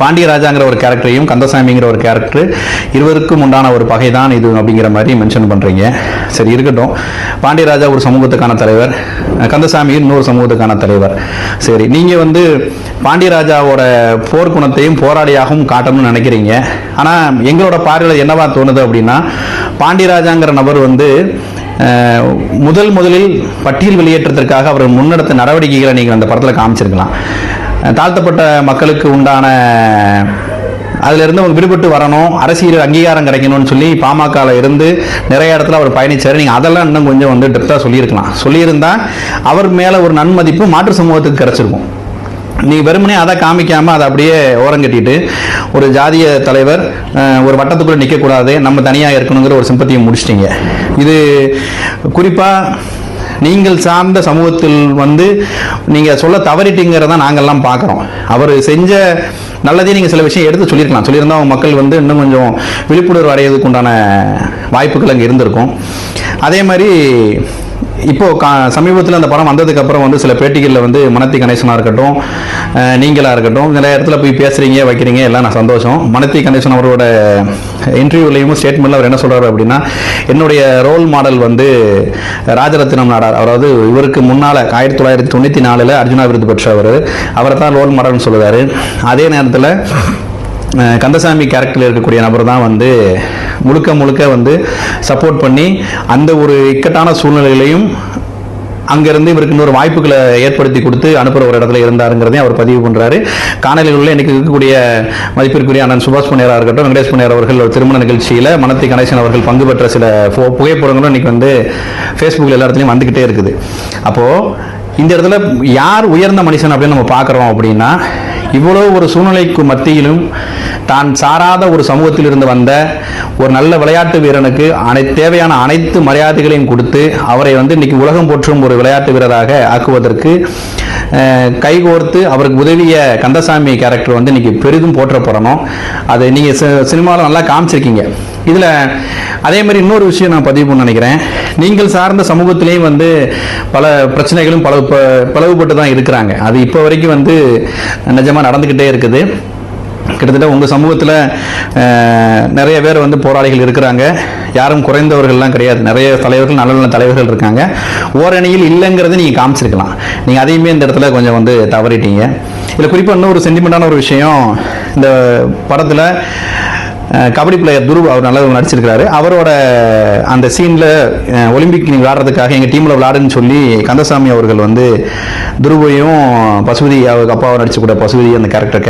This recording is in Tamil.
பாண்டியராஜாங்கிற ஒரு கேரக்டரையும் கந்தசாமிங்கிற ஒரு கேரக்டர் இருவருக்கும் உண்டான ஒரு பகை தான் இது அப்படிங்கிற மாதிரி மென்ஷன் பண்ணுறீங்க சரி இருக்கட்டும். பாண்டியராஜா ஒரு சமூகத்துக்கான தலைவர் கந்தசாமி இன்னொரு சமூகத்துக்கான தலைவர். சரி நீங்கள் வந்து பாண்டியராஜாவோட போர்க்குணத்தையும் போராளியாகவும் காட்டணும்னு நினைக்கிறீங்க. ஆனால் எங்களோட பார்வையில் என்னவா தோணுது அப்படின்னா பாண்டியராஜாங்கிற நபர் வந்து முதல் முதலில் பட்டியல் வெளியேற்றத்திற்காக அவர் முன்னெடுத்த நடவடிக்கைகளை நீங்கள் அந்த படத்தில் காமிச்சிருக்கலாம். தாழ்த்தப்பட்ட மக்களுக்கு உண்டான அதிலிருந்து அவங்க விடுபட்டு வரணும் அரசியல் அங்கீகாரம் கிடைக்கணும்னு சொல்லி பாமகவில் இருந்து நிறைய இடத்துல அவர் பயணிச்சார். நீங்கள் அதெல்லாம் இன்னும் கொஞ்சம் வந்து டெப்த்தாக சொல்லியிருக்கலாம். சொல்லியிருந்தா அவர் மேலே ஒரு நன்மதிப்பு மாற்று சமூகத்துக்கு கிடைச்சிருக்கும். நீ வெறுமனே அதை காமிக்காமல் அதை அப்படியே ஓரங்கட்டிட்டு ஒரு ஜாதிய தலைவர் ஒரு வட்டத்துக்குள்ளே நிற்கக்கூடாது நம்ம தனியாக இருக்கணுங்கிற ஒரு சிம்பத்தியை முடிச்சிட்டீங்க. இது குறிப்பாக நீங்கள் சார்ந்த சமூகத்தில் வந்து நீங்க சொல்ல தவறிட்டீங்கிறத நாங்கெல்லாம் பார்க்குறோம். அவர் செஞ்ச நல்லதே நீங்கள் சில விஷயம் எடுத்து சொல்லியிருக்கலாம். சொல்லியிருந்தா அவங்க மக்கள் வந்து இன்னும் கொஞ்சம் விழிப்புணர்வு அடையிறதுக்கு உண்டான வாய்ப்புகள் அங்கே இருந்திருக்கும். அதே மாதிரி இப்போ கா சமீபத்தில் அந்த படம் வந்ததுக்கு அப்புறம் வந்து சில பேட்டிகளில் வந்து மனத்தி கணேசனாக இருக்கட்டும் நீங்களாக இருக்கட்டும் நிறைய இடத்துல போய் பேசுகிறீங்க வைக்கிறீங்க எல்லாம் நான் சந்தோஷம். மனத்தி கணேசன் அவரோட இன்டர்வியூலையும் ஸ்டேட்மெண்ட்டில் அவர் என்ன சொல்கிறாரு அப்படின்னா என்னுடைய ரோல் மாடல் வந்து ராஜரத்னம் நாடார். அதாவது இவருக்கு முன்னால் ஆயிரத்தி தொள்ளாயிரத்தி தொண்ணூற்றி நாலில் அர்ஜுனா விருது பெற்றவர். அவரை தான் ரோல் மாடல்னு சொல்லுவார். அதே நேரத்தில் கந்தசாமி கேரக்டரில் இருக்கக்கூடிய நபர் தான் வந்து முழுக்க முழுக்க வந்து சப்போர்ட் பண்ணி அந்த ஒரு இக்கட்டான சூழ்நிலையிலையும் அங்கேருந்து இவருக்கு இன்னொரு வாய்ப்புகளை ஏற்படுத்தி கொடுத்து அனுப்புகிற ஒரு இடத்துல இருந்தாருங்கிறதையும் அவர் பதிவு பண்ணுறாரு காணொலியில் உள்ள இன்னைக்கு இருக்கக்கூடிய மதிப்பிற்குரிய அண்ணன் சுபாஷ் புனியாரா இருக்கட்டும் வெங்கடேஷ் புனியார் அவர்கள் ஒரு திருமண நிகழ்ச்சியில் மனத்தி கணேசன் அவர்கள் பங்கு பெற்ற சில ஃபோ புகைப்படங்களும் இன்னைக்கு வந்து ஃபேஸ்புக்கில் எல்லா இடத்துலையும் வந்துக்கிட்டே இருக்குது. அப்போது இந்த இடத்துல யார் உயர்ந்த மனுஷன் அப்படின்னு நம்ம பார்க்குறோம் அப்படின்னா இவ்வளோ ஒரு சூழ்நிலைக்கு மத்தியிலும் தான் சாராத ஒரு சமூகத்தில் இருந்து வந்த ஒரு நல்ல விளையாட்டு வீரனுக்கு அனை தேவையான அனைத்து மரியாதைகளையும் கொடுத்து அவரை வந்து இன்னைக்கு உலகம் போற்றும் ஒரு விளையாட்டு வீரராக ஆக்குவதற்கு கைகோர்த்து அவருக்கு உதவிய கந்தசாமி கேரக்டர் வந்து இன்னைக்கு பெரிதும் போற்றப்படணும் அதை நீங்கள் சினிமாவில் நல்லா காமிச்சிருக்கீங்க. இதில் அதே மாதிரி இன்னொரு விஷயம் நான் பதிவு பண்ண நினைக்கிறேன். நீங்கள் சார்ந்த சமூகத்திலையும் வந்து பல பிரச்சனைகளும் பல ப- பிளவுபட்டு தான் இருக்கிறாங்க. அது இப்போ வரைக்கும் வந்து நிஜமாக நடந்துக்கிட்டே இருக்குது. கிட்டத்தட்ட உங்கள் சமூகத்தில் நிறைய பேர் வந்து போராளிகள் இருக்கிறாங்க. யாரும் குறைந்தவர்கள்லாம் கிடையாது. நிறைய தலைவர்கள் நல்ல நல்ல தலைவர்கள் இருக்காங்க. ஓரணியில் இல்லைங்கிறத நீங்கள் காமிச்சிருக்கலாம். நீங்கள் அதையுமே இந்த இடத்துல கொஞ்சம் வந்து தவறிட்டீங்க. இதில் குறிப்பாக இன்னொரு சென்டிமெண்டான ஒரு விஷயம். இந்த படத்தில் கபடி பிளேயர் துருவ் அவர் நல்லா நடிச்சிருக்கிறாரு. அவரோட அந்த சீனில் ஒலிம்பிக் நீங்கள் விளாடுறதுக்காக எங்கள் டீமில் விளாடுன்னு சொல்லி கந்தசாமி அவர்கள் வந்து துருவையும் பசுபதி அவருக்கு அப்பாவை நடிச்சு கூட பசுபதி அந்த கேரக்டர்